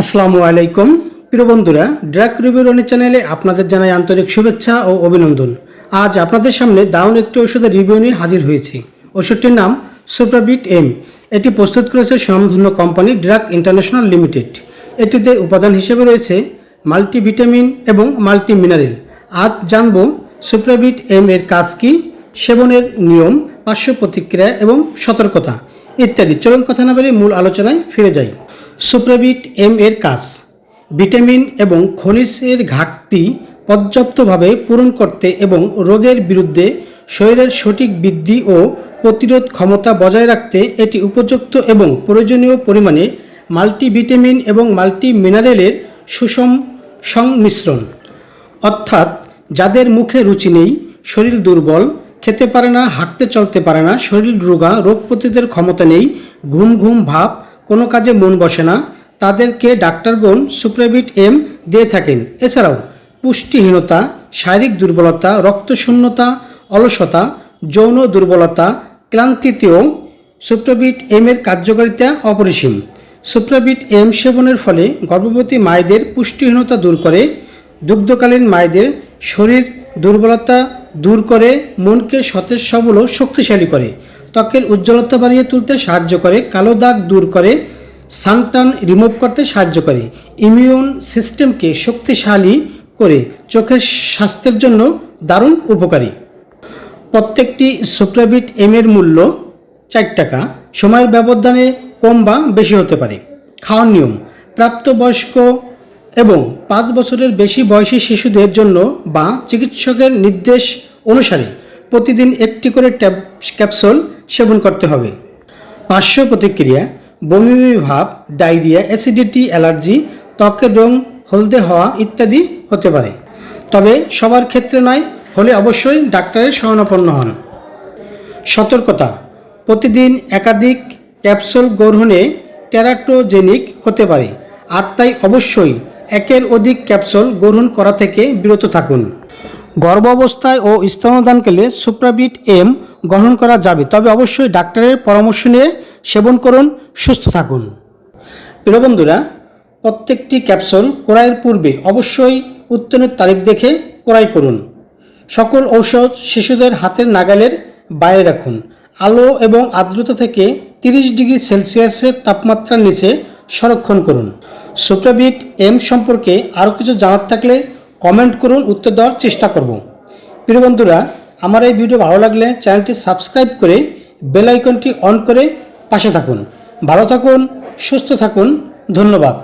আসসালামু আলাইকুম। প্রিয় বন্ধুরা, ড্রাগ রিভিউরনি চ্যানেলে আপনাদের জানাই আন্তরিক শুভেচ্ছা ও অভিনন্দন। আজ আপনাদের সামনে দাউন একটি ওষুধের রিভিউ নিয়ে হাজির হয়েছি। ওষুধটির নাম সুপ্রাবিট এম। এটি প্রস্তুত করেছে স্বনামধন্য কোম্পানি ড্রাগ ইন্টারন্যাশনাল লিমিটেড। এটিতে উপাদান হিসেবে রয়েছে মাল্টিভিটামিন এবং মাল্টি মিনারেল আজ জানব সুপ্রাবিট এম এর কাজ কী, সেবনের নিয়ম, পার্শ্ব প্রতিক্রিয়া এবং সতর্কতা ইত্যাদি। চলুন কথা না বেরিয়ে মূল আলোচনায় ফিরে যাই। সুপ্রাবিট এম এর কাজ। ভিটামিন এবং খনিজের ঘাটতি পর্যাপ্তভাবে পূরণ করতে এবং রোগের বিরুদ্ধে শরীরের সঠিক বৃদ্ধি ও প্রতিরোধ ক্ষমতা বজায় রাখতে এটি উপযুক্ত এবং প্রয়োজনীয় পরিমাণে মাল্টিভিটামিন এবং মাল্টি মিনারেলের সুষম সংমিশ্রণ। অর্থাৎ যাদের মুখে রুচি নেই, শরীর দুর্বল, খেতে পারে না, হাঁটতে চলতে পারে না, শরীর রোগা, রোগ প্রতিরোধের ক্ষমতা নেই, ঘুম ঘুম ভাব কোনো কাজে মন বসে না, তাদেরকে ডাক্তারগণ সুপ্রাবিট এম দিয়ে থাকেন। এছাড়াও পুষ্টিহীনতা, শারীরিক দুর্বলতা, রক্তশূন্যতা, অলসতা, যৌন দুর্বলতা, ক্লান্তিতেও সুপ্রাবিট এম এর কার্যকারিতা অপরিসীম। সুপ্রাবিট এম সেবনের ফলে গর্ভবতী মায়েদের পুষ্টিহীনতা দূর করে, দুগ্ধকালীন মায়েদের শরীর দুর্বলতা দূর করে, মনকে সতেজ, সবল ও শক্তিশালী করে। ত্বকের উজ্জ্বলতা বাড়িয়ে তুলতে সাহায্য করে, কালো দাগ দূর করে, সানটান রিমুভ করতে সাহায্য করে, ইমিউন সিস্টেমকে শক্তিশালী করে চোখের স্বাস্থ্যের জন্য দারুণ উপকারী। প্রত্যেকটি সুপ্রাবিট এম এর মূল্য চার টাকা, সময়ের ব্যবধানে কম বা বেশি হতে পারে। খাওয়ার নিয়ম, প্রাপ্তবয়স্ক এবং পাঁচ বছরের বেশি বয়সী শিশুদের জন্য বা চিকিৎসকের নির্দেশ অনুসারে প্রতিদিন একটি করে ট্যাব ক্যাপসুল সেবন করতে হবে। পার্শ্ব প্রতিক্রিয়া, বমি ভাব ডায়রিয়া, অ্যাসিডিটি, অ্যালার্জি ত্বকের রং, হলদে হওয়া ইত্যাদি হতে পারে। তবে সবার ক্ষেত্রে নয়, হলে অবশ্যই ডাক্তারের শরণাপন্ন হন। সতর্কতা, প্রতিদিন একাধিক ক্যাপসুল গ্রহণে টেরাটোজেনিক হতে পারে, আর তাই অবশ্যই একের অধিক ক্যাপসুল গ্রহণ করা থেকে বিরত থাকুন। গর্ভাবস্থায় ও স্তনদানকালে সুপ্রাবিট এম গ্রহণ করা যাবে। তবে অবশ্যই ডাক্তারের পরামর্শ নিয়ে সেবন করুন, সুস্থ থাকুন। প্রিয় বন্ধুরা, প্রত্যেকটি ক্যাপসুল ক্রয়ের পূর্বে অবশ্যই উত্তনের তারিখ দেখে ক্রয় করুন। সকল ঔষধ শিশুদের হাতের নাগালের বাইরে রাখুন। আলো এবং আর্দ্রতা থেকে তিরিশ ডিগ্রি সেলসিয়াসের তাপমাত্রার নিচে সংরক্ষণ করুন। সুপ্রাবিট এম সম্পর্কে আরও কিছু জানার থাকলে কমেন্ট করুন, উত্তর দেওয়ার চেষ্টা করব। প্রিয় বন্ধুরা আমার এই ভিডিও ভালো লাগলে চ্যানেলটি সাবস্ক্রাইব করে বেল আইকনটি অন করে পাশে থাকুন। ভালো থাকুন, সুস্থ থাকুন। ধন্যবাদ।